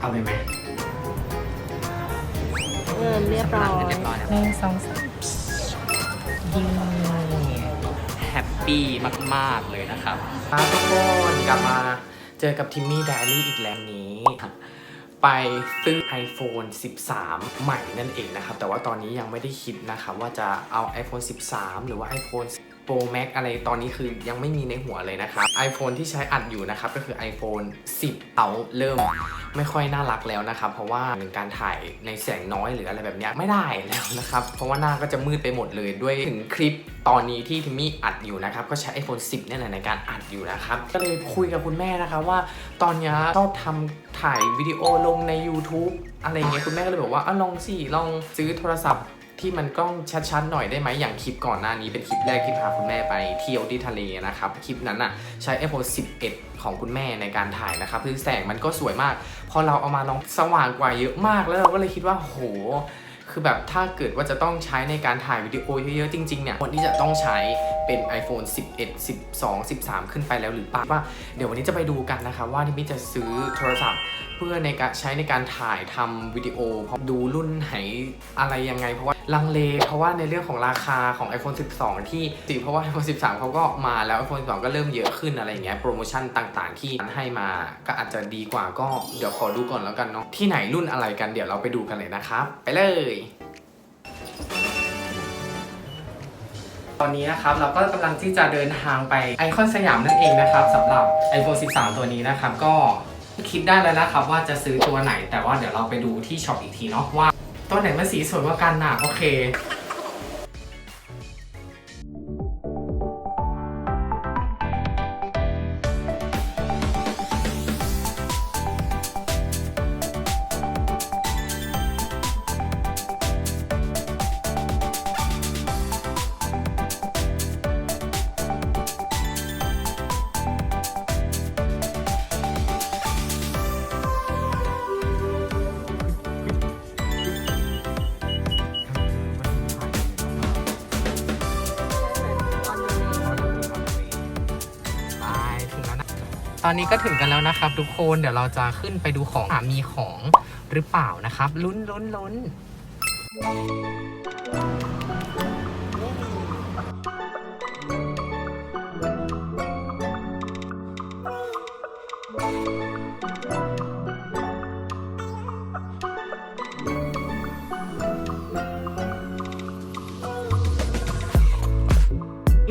เอาเลยไหมเงินเรียบร้อยเรียบร้อยแล้วหนึ่งสองสามยิงแฮปปี้มาก ๆ เลยนะครับครับทุกคนกลับมาเจอกับทิมมี่ไดอารี่อีกแล้วนี้ ไปซื้อ iPhone 13 ใหม่นั่นเองนะครับ แต่ว่าตอนนี้ยังไม่ได้คิดนะครับว่าจะเอา iPhone 13 หรือว่า iPhone Pro Max อะไรตอนนี้คือยังไม่มีในหัวเลยนะครับ iPhone ที่ใช้อัดอยู่นะครับ ก็คือ iPhone 10เอาเริ่มไม่ค่อยน่ารักแล้วนะครับ เพราะว่าเป็นการถ่ายในแสงน้อยหรืออะไรแบบนี้ไม่ได้แล้วนะครับ เพราะว่าหน้าก็จะมืดไปหมดเลยด้วยถึงคลิปตอนนี้ที่ทิมมี่อัดอยู่นะครับ ก็ใช้ iPhone 10เนี่ยแหละในการอัดอยู่นะครับ ก็เลยคุยกับคุณแม่นะครับว่าตอนนี้ชอบทำถ่ายวิดีโอลงใน YouTube อะไรเงี้ยคุณแม่ก็เลยบอกว่าอะลองสิลองซื้อโทรศัพท์ ที่มันกล้องชัดๆหน่อยได้ไหมอย่างคลิปก่อนหน้านี้เป็นคลิปแรกที่พาคุณแม่ไปเที่ยวที่ทะเลนะครับคลิปนั้นอะใช้ iPhone 11 ของคุณแม่ในการถ่ายนะครับคือแสงมันก็สวยมาก พอเราเอามาลองสว่างกว่าเยอะมาก แล้วเราก็เลยคิดว่าโหคือแบบถ้าเกิดว่าจะต้องใช้ในการถ่ายวิดีโอเยอะๆจริงๆเนี่ยคนที่จะต้องใช้ เป็น iPhone 11 12 13 ขึ้นไปแล้วหรือเปล่าว่าเดี๋ยววันนี้จะไปดูกันนะคะ ว่าที่มิจะซื้อโทรศัพท์ เพื่อในการใช้ในการถ่ายทำวิดีโอเพราะดูรุ่นไหนอะไรยังไง เพราะว่าลังเล เพราะว่าในเรื่องของราคาของ iPhone 12 ที่สิเพราะว่า iPhone 13 เขาก็มาแล้ว iPhone 12 ก็เริ่มเยอะขึ้นอะไรอย่างเงี้ยโปรโมชั่นต่างๆ ที่ให้มาก็อาจจะดีกว่าก็เดี๋ยวขอดูก่อนแล้วกันเนาะที่ไหนรุ่นอะไรกันเดี๋ยวเราไปดูกันเลยนะครับไปเลย ตอนนี้นะครับเราก็กำลังที่จะเดินทางไปไอคอนสยามนั่นเองนะครับสำหรับ iPhone 13 ตัวนี้นะครับ ก็คิดได้แล้วนะครับว่าจะซื้อตัวไหน แต่ว่าเดี๋ยวเราไปดูที่ช็อปอีกทีเนาะว่า ตัวไหนมันสีสวยกว่ากันน่ะโอเค อนนี้ก็ถึงกันแล้วนะครับ ทุกคน เดี๋ยวเราจะขึ้นไปดูของมีของหรือเปล่านะครับ ลุ้นลุ้นลุ้น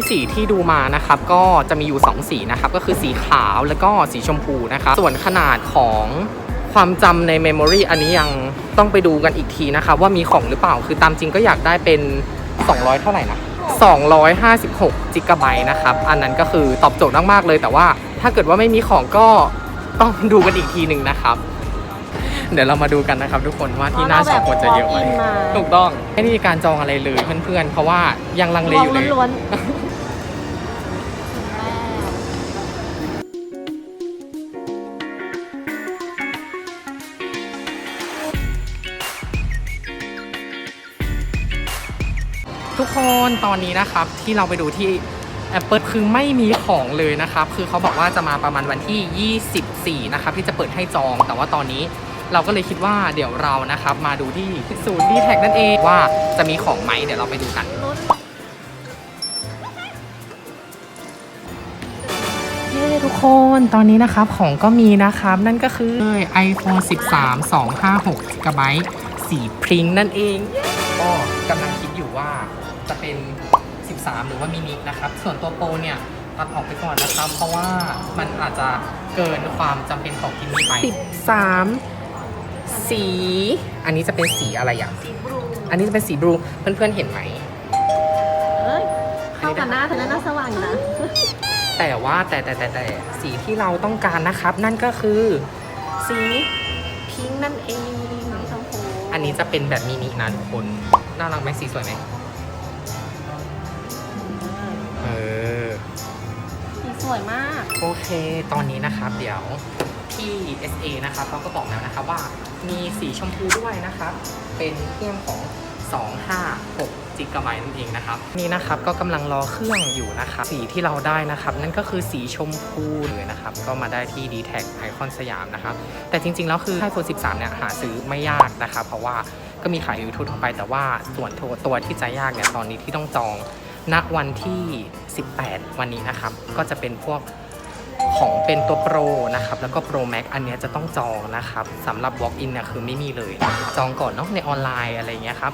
สีที่ดูมานะครับก็จะมีอยู่ 2 สีนะครับก็คือสีขาวแล้วก็สีชมพูนะครับส่วนขนาดของความจำในเมมโมรีอันนี้ยังต้องไปดูกันอีกทีนะครับว่ามีของหรือเปล่าคือตามจริงก็อยากได้เป็น 200 เท่าไหร่นะ256จิกะไบต์นะครับ อันนั้นก็คือตอบโจทย์มาก ๆ เลย แต่ว่าถ้าเกิดว่าไม่มีของก็ต้องดูกันอีกทีหนึ่งนะครับ เดี๋ยวเรามาดูกันนะครับทุกคนว่าที่หน้าช็อปควรจะเยอะไหมมาถูกต้อง ไม่ได้มีการจองอะไรเลยเพื่อนๆ เพราะว่ายังลังเลอยู่เลย ทุกคนตอนนี้นะครับที่เราไปดูที่ Apple คือไม่มีของเลยนะครับ คือเขาบอกว่าจะมาประมาณวันที่ 24 นะครับ ที่จะเปิดให้จอง แต่ว่าตอนนี้เราก็เลยคิดว่าเดี๋ยวเรานะครับ มาดูที่ศูนย์ดีแท็นั่นเองว่าจะมีของไหมเดี๋ยวเราไปดูกันเย้ทุกคนตอนนี้นะครับของก็มีนะครับ นั่นก็คือ iPhone 13 256 g b สีพริ้งนั่นเองก็กำลังคิดอยู่ว่า จะเป็น 13 หรือว่ามินินะครับ ส่วนตัวโปรเนี่ยตัดออกไปก่อนนะครับ เพราะว่ามันอาจจะเกินความจำเป็นของที่มีไป 13 สี อันนี้จะเป็นสีอะไรอย่างสีบลูอันนี้จะเป็นสีบลูเพื่อนๆเห็นไหม เอ้ยเข้ากับหน้าเธอหน้าสว่างอยู่นะแต่ว่าแต่แต่แต่แต่สีที่เราต้องการนะครับ นั่นก็คือสีพิงค์นั่นเองชมพู อันนี้จะเป็นแบบมินินะทุกคน น่ารักไหมสีสวยไหม วยมาก โอเค ตอนนี้นะครับ เดี๋ยวที่ SA นะครับเขาก็บอกแล้วนะครับว่ามีสีชมพูด้วยนะครับ เป็นเครื่องของ 256จิกะไบต์นั่นเองนะครับ นี่นะครับก็กำลังรอเครื่องอยู่นะครับ สีที่เราได้นะครับ นั่นก็คือสีชมพูเลยนะครับ ก็มาได้ที่ d t แทไอคอนสยามนะครับ แต่จริงๆ แล้วคือ iPhone 13 เนี่ย หาซื้อไม่ยากนะครับ เพราะว่าก็มีขายอยู่ทั่วไป แต่ว่าส่วนตัวตัวที่จะยากเนี่ยตอนนี้ที่ต้องจอง ณวันที่ 18 วันนี้นะครับ ก็จะเป็นพวกของเป็นตัว Pro นะครับ แล้วก็ Pro Max อันเนี้ยจะต้องจองนะครับสำหรับ Walk in เนี่ยคือไม่มีเลย จองก่อนเนาะในออนไลน์อะไรเงี้ยครับ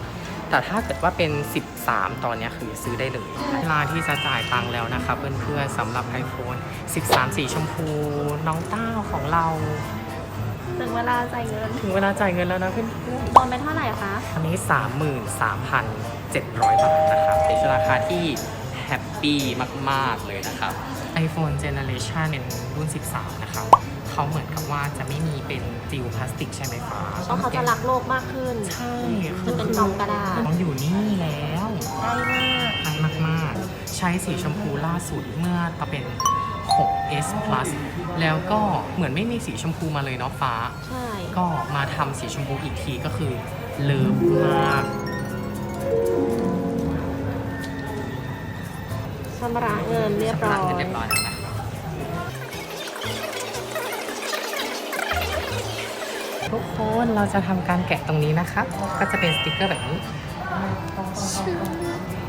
แต่ถ้าเกิดว่าเป็น 13 ตอนเนี้ยคือซื้อได้เลย เวลาที่จะจ่ายตังค์แล้วนะครับ เพื่อนๆสำหรับ iPhone 13 สีชมพู น้องต้าของเรา ถึงเวลาจ่ายเงินถึงเวลาจ่ายเงินแล้วนะเพื่อนโอนไปเท่าไหร่คะๆอันนี้ 33,700 บาทนะครับเป็นราคาที่แฮปปี้มาก ๆ เลยนะครับ iPhone Generation เป็นรุ่น 13 นะครับเขาเหมือนกับว่าจะไม่มีเป็นจิวพลาสติกใช่ไหมฟ้าเพราะเขาจะรักโลกมากขึ้น ใช่จะเป็นกล่องกระดาษต้องอยู่นี่แล้วได้มากใช่มาก ๆ ใช้สีชมพูล่าสุดเมื่อตอนเป็น 6s plus แล้วก็เหมือนไม่มีสีชมพูมาเลยเนาะฟ้า ใช่ ก็มาทำสีชมพูอีกทีก็คือเลิฟมากชำระเงินเรียบร้อย ชำะเงินเรียบร้อยแล้วนะทุกคนเราจะทำการแกะตรงนี้นะครับก็จะเป็นสติกเกอร์แบบนี้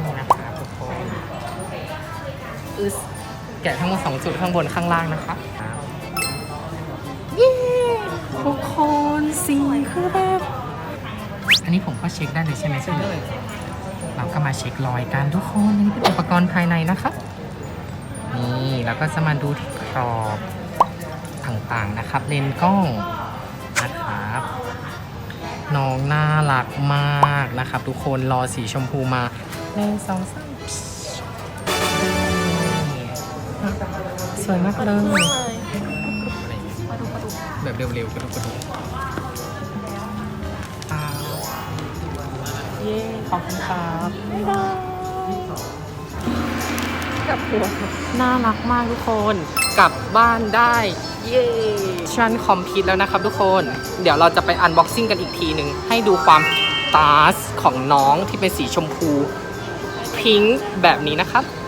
นี่นะคะทุกคนอึส แกะทั้งหมด2จุดข้างบนข้างล่างนะคะเย้ทุกคนสีคือแบบอันนี้ผมก็เช็คได้เลยใช่ไหมพี่เราก็มาเช็ครอยกันทุกคนนี่เป็นอุปกรณ์ภายในนะครับนี่แล้วก็จะมาดูที่ครอบต่างๆนะครับ เลนส์กล้องนะครับน้องน่ารักมากนะครับ ทุกคนรอสีชมพูมาหนึ่งสองสาม สวยมากเลยมากเลยมาดูมาดูแบบเร็วๆกระดุกกระดุกครับเย้ขอบคุณครับกับหัวน่ารักมากทุกคน กลับบ้านได้ เย้ชันคอมพิวแล้วนะครับทุกคน เดี๋ยวเราจะไปอันบ็อกซิ่งกันอีกทีหนึ่งให้ดูความตาสของน้องที่เป็นสีชมพู พิงค์แบบนี้นะครับบ๊ายบาย